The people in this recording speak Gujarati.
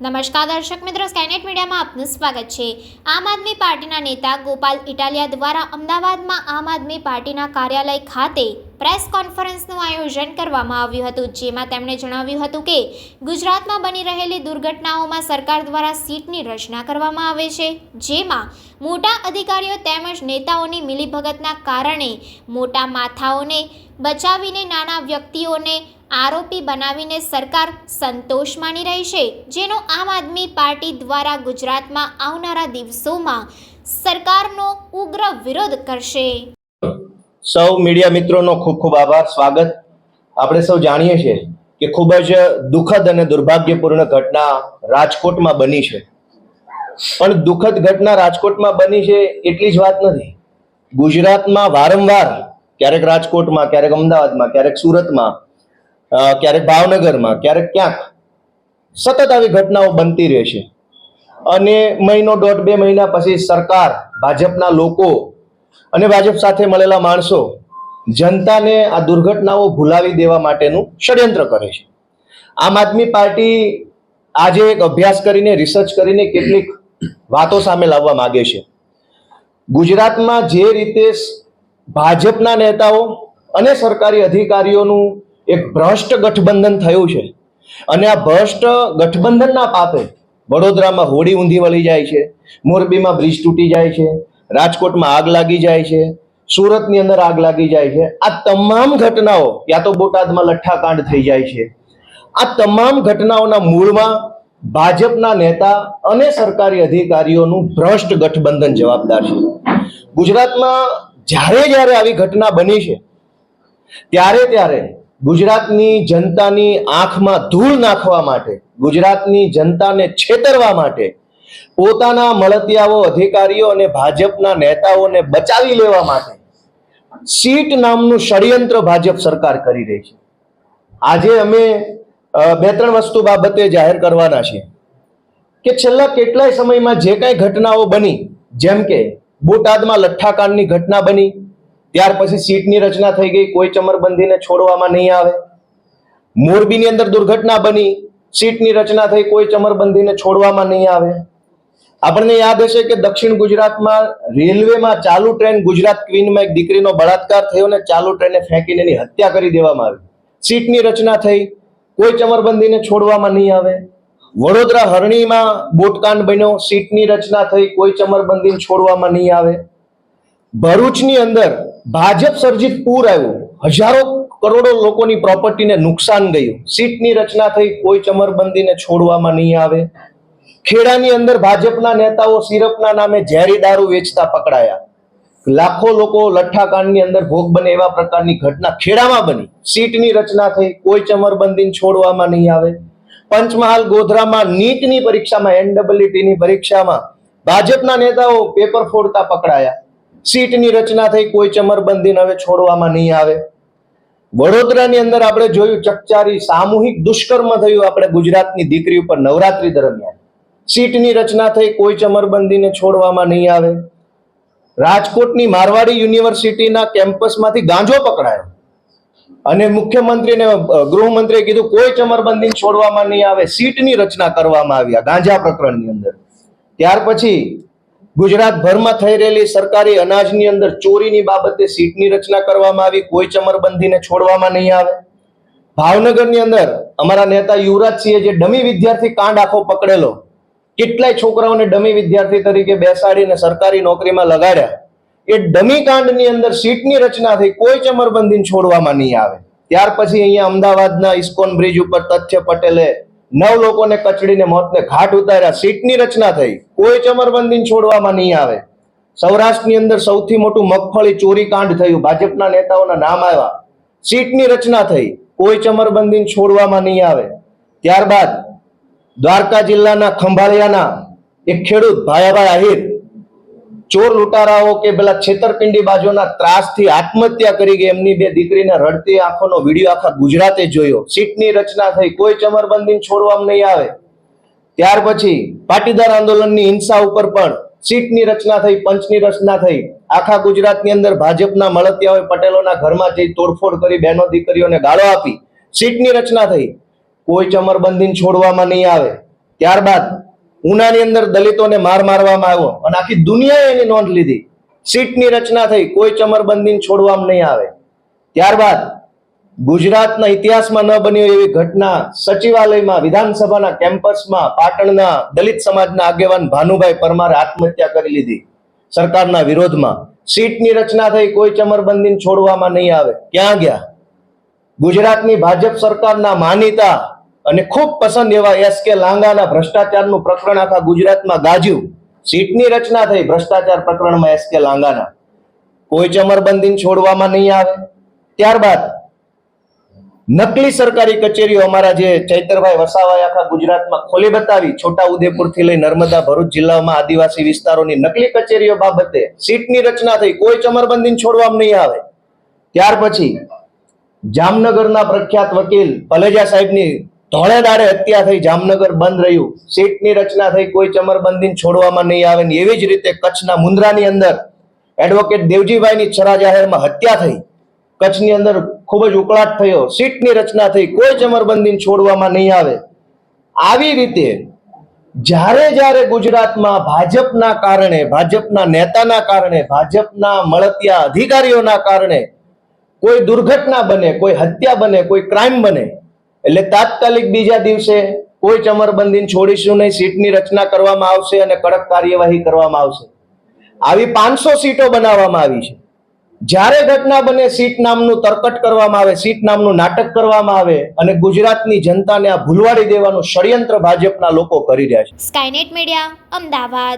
નમસ્કાર દર્શક મિત્રો સ્કેનેટ મીડિયામાં આપનું સ્વાગત છે. આમ આદમી પાર્ટીના નેતા ગોપાલ ઇટાલિયા દ્વારા અમદાવાદમાં આમ આદમી પાર્ટીના કાર્યાલય ખાતે પ્રેસ કોન્ફરન્સનું આયોજન કરવામાં આવ્યું હતું, જેમાં તેમણે જણાવ્યું હતું કે, ગુજરાતમાં બની રહેલી દુર્ઘટનાઓમાં સરકાર દ્વારા સીટની રચના કરવામાં આવે છે, જેમાં મોટા અધિકારીઓ તેમજ નેતાઓની મિલીભગતના કારણે મોટા માથાઓને બચાવીને નાના વ્યક્તિઓને આરોપી બનાવીને સરકાર સંતોષ માની રહી છે, જેનો આમ આદમી પાર્ટી દ્વારા ગુજરાતમાં આવનારા દિવસોમાં સરકારનો ઉગ્ર વિરોધ કરશે. સૌ મીડિયા મિત્રોનો ખૂબ ખૂબ આભાર, સ્વાગત. આપણે સૌ જાણીએ છીએ કે ખૂબ જ દુઃખદ અને દુર્ભાગ્યપૂર્ણ ઘટના રાજકોટમાં બની છે. પણ દુઃખદ ઘટના રાજકોટમાં બની છે એટલી જ વાત નથી. ગુજરાતમાં વારંવાર ક્યારેક રાજકોટમાં, ક્યારેક અમદાવાદમાં, ક્યારેક સુરતમાં ક્યારેક ભાવનગરમાં, ક્યારેક ક્યાંક સતત આવી ઘટનાઓ બનતી રહેશે અને મહિનો દોઢ બે મહિના પછી સરકાર, ભાજપના લોકો અને ભાજપ સાથે મળેલા માણસો જનતાને આ દુર્ઘટનાઓ ભૂલાવી દેવા માટેનું ષડયંત્ર કરે છે. આમ આદમી પાર્ટી આજે એક અભ્યાસ કરીને રિસર્ચ કરીને કેટલીક વાતો સામે લાવવા માંગે છે. ગુજરાતમાં જે રીતે ભાજપના નેતાઓ અને સરકારી અધિકારીઓનું એક ભ્રષ્ટ ગઠબંધન થયું છે. અને આ ભ્રષ્ટ ગઠબંધનના પાપે વડોદરામાં હોડી ઊંધી વળી જાય છે, મોરબીમાં બ્રિજ તૂટી જાય છે, રાજકોટમાં આગ લાગી જાય છે, સુરતની અંદર આગ લાગી જાય છે. આ તમામ ઘટનાઓ, યા તો બોટાદમાં લઠ્ઠાકાંડ થઈ જાય છે. આ તમામ ઘટનાઓના મૂળમાં ભાજપના નેતા અને સરકારી અધિકારીઓનું ભ્રષ્ટ ગઠબંધન જવાબદાર છે. ગુજરાતમાં જ્યારે જ્યારે આવી ઘટના બની છે, ત્યારે ત્યારે ગુજરાતની જનતાની આંખમાં ધૂળ નાખવા માટે, ગુજરાતની જનતાને છેતરવા માટે પોતાના મળતિયાઓ, અધિકારીઓ અને ભાજપના નેતાઓને બચાવી લેવા માટે સીટ નામનું ષડયંત્ર ભાજપ સરકાર કરી રહી છે. આજે અમે બે ત્રણ વસ્તુ બાબતે જાહેર કરવાના છીએ કે છેલ્લા કેટલાય સમયમાં જે કાંઈ ઘટનાઓ બની, જેમ કે બોટાદમાં લઠ્ઠાકાંડની ઘટના બની ત્યાર પછી સીટની રચના થઈ ગઈ. કોઈ ચમરબંધીને છોડવામાં નહીં આવે. મોરબીની અંદર દુર્ઘટના બની. સીટની રચના થઈ, કોઈ ચમરબંધીને છોડવામાં નહીં આવે. આપણને યાદ હશે કે દક્ષિણ ગુજરાતમાં રેલવેમાં ચાલુ ટ્રેન ગુજરાત ક્વીનમાં એક દીકરીનો બળાત્કાર થયો અને ચાલુ ટ્રેને ફેંકીને એની હત્યા કરી દેવામાં આવી. સીટની રચના થઈ. કોઈ ચમરબંધીને છોડવામાં નહીં આવે. વડોદરા હરણીમાં બોટકાંડ બન્યો. સીટની રચના થઈ. કોઈ ચમરબંધીને છોડવામાં નહીં આવે. ભરૂચની અંદર ભાજપ સર્જિત પૂર આવ્યું. હજારો કરોડો લોકોની પ્રોપર્ટીને નુકસાન ગયું. સીટની રચના થઈ, કોઈ ચમરબંધીને છોડવામાં નહીં આવે. ખેડાની અંદર ભાજપના નેતાઓ સિરપના નામે ઝેરી દારૂ વેચતા પકડાયા. લાખો લોકો લઠ્ઠાકાંડની અંદર ભોગ બને એવા પ્રકારની ઘટના ખેડામાં બની. સીટની રચના થઈ, કોઈ ચમરબંધીને છોડવામાં નહીં આવે. પંચમહાલ ગોધરામાં નીટની પરીક્ષામાં એનડબલ્યુટીની પરીક્ષામાં ભાજપના નેતાઓ પેપર ફોડતા પકડાયા. સીટની રચના થઈ, કોઈ ચમરબંધીને હવે છોડવામાં નહીં આવે. વડોદરાની અંદર આપણે જોયું, ચકચારી સામૂહિક દુષ્કર્મ થયું આપણે ગુજરાતની દીકરી ઉપર નવરાત્રી દરમિયાન. સીટની રચના થઈ, કોઈ ચમરબંધીને છોડવામાં નહીં આવે. રાજકોટની મારવાડી યુનિવર્સિટીના કેમ્પસમાંથી ગાંજો પકડાયો. અને મુખ્યમંત્રીને ગૃહમંત્રીએ કીધું, કોઈ ચમરબંધી છોડવામાં નહીં આવે, સીટની રચના કરવામાં આવી આ ગાંજા પ્રકરણની અંદર. ત્યાર પછી ગુજરાતભરમાં થઈ રહેલી સરકારી અનાજની અંદર ચોરીની બાબતે સીટની રચના કરવામાં આવી. કોઈ ચમરબંધીને છોડવામાં નહીં આવે. ભાવનગરની અંદર અમારા નેતા યુવરાજસિંહે જે ડમી વિદ્યાર્થી કાંડ આખો પકડેલો, કેટલાય છોકરાઓને ડમી વિદ્યાર્થી તરીકે બેસાડીને સરકારી નોકરીમાં લગાડ્યા. એ ડમી કાંડની અંદર સીટની રચના થઈ કોઈ ચમરબંધીને છોડવામાં નહીં આવે. ત્યાર પછી અહીંયા અમદાવાદના ઇસ્કોન બ્રિજ ઉપર તથ્ય પટેલે નવ લોકોને કચડીને મોતને ઘાટ ઉતાર્યા. સીટની રચના થઈ. કોઈ ચમરબંધીને છોડવામાં નહીં આવે. સૌરાષ્ટ્રની અંદર સૌથી મોટું મગફળી ચોરી કાંડ થયું. ભાજપના નેતાઓના નામ આવ્યા. સીટની રચના થઈ. કોઈ ચમરબંધીને છોડવામાં નહીં આવે. ત્યારબાદ દ્વારકા જિલ્લાના ખંભાળિયાના એક ખેડૂત ભાયાભાઈ આહિર ચોર લૂંટારાઓ કે પેલા છેતરપિંડી બાજુના ત્રાસથી આત્મહત્યા કરી ગઈ, એમની બે દીકરીને રડતી આંખોનો વીડિયો આખા ગુજરાતે જોયો. સીટની રચના થઈ, કોઈ ચમરબંધીને છોડવામાં નહીં આવે. ત્યાર પછી પાટીદાર આંદોલનની હિંસા ઉપર પણ સીટની રચના થઈ, પંચની રચના થઈ. આખા ગુજરાતની અંદર ભાજપના મળતિયાઓએ પટેલોના ઘરમાં જઈ તોડફોડ કરી બહેનો દીકરીઓને ગાળો આપી. સીટની રચના થઈ, કોઈ ચમરબંધીને છોડવામાં નહીં આવે. ત્યારબાદ ઉનાની અંદર દલિતોને માર મારવામાં આવ્યો અને આખી દુનિયાએ એની નોંધ લીધી. સીટની રચના થઈ. કોઈ ચમરબંધીને છોડવામાં નહીં આવે. ત્યારબાદ ગુજરાતના ઇતિહાસમાં ન બની એવી ઘટના સચિવાલયમાં, વિધાનસભાના કેમ્પસમાં, પાટણના દલિત સમાજના આગેવાન ભાનુભાઈ પરમારે આત્મહત્યા કરી લીધી. સરકારના વિરોધમાં સીટની રચના થઈ. કોઈ ચમરબંધીને છોડવામાં નહીં આવે. ક્યાં ગયા? ગુજરાતની ભાજપ સરકારના માનીતા અને ખૂબ પસંદ એવા એસ કે લાંગાના ભ્રષ્ટાચારનું પ્રકરણ આખા ગુજરાતમાં ગાજ્યું. સીટની રચના થઈ ભ્રષ્ટાચાર પ્રકરણમાં એસ કે લાંગાના. કોઈ ચમરબંધી છોડવામાં નહીં આવે. ત્યારબાદ નકલી સરકારી કચેરીઓ અમારા જે ચૈતરભાઈ વસાવાએ આખા ગુજરાતમાં ખોલી બતાવી છોટા ઉદેપુરથી લઈ નર્મદા ભરૂચ જિલ્લામાં આદિવાસી વિસ્તારોની નકલી કચેરીઓ બાબતે સીટની રચના થઈ, કોઈ ચમરબંધી છોડવામાં નહીં આવે. ત્યાર પછી જામનગરના પ્રખ્યાત વકીલ પલેજા સાહેબની ધોળે દાડે હત્યા થઈ, જામનગર બંધ રહ્યું. સીટની રચના થઈ, કોઈ ચમરબંધીને છોડવામાં નહીં આવે ને એવી જ રીતે કચ્છના મુન્દ્રાની અંદર એડવોકેટ દેવજીભાઈની છરા જાહેરમાં હત્યા થઈ. કચ્છની અંદર ખૂબ જ ઉકળાટ થયો. સીટની રચના થઈ, કોઈ ચમરબંધીને છોડવામાં નહીં આવે. આવી રીતે જ્યારે જ્યારે ગુજરાતમાં ભાજપના કારણે, ભાજપના નેતાના કારણે, ભાજપના મળતિયા અધિકારીઓના કારણે કોઈ દુર્ઘટના બને, કોઈ હત્યા બને, કોઈ ક્રાઇમ બને એટલે તાત્કાલિક બીજા દિવસે કોઈ ચમરબંધીને છોડીશું નહીં, સીટની રચના કરવામાં આવશે અને કડક કાર્યવાહી કરવામાં આવશે. આવી પાંચસો સીટો બનાવવામાં આવી છે. જ્યારે ઘટના બને, સીટ નામનું તરકટ કરવામાં આવે, સીટ નામનું નાટક કરવામાં આવે અને ગુજરાતની જનતાને આ ભૂલવાડી દેવાનું ષડયંત્ર ભાજપના લોકો કરી રહ્યા છે. Skynet media, Ahmedabad.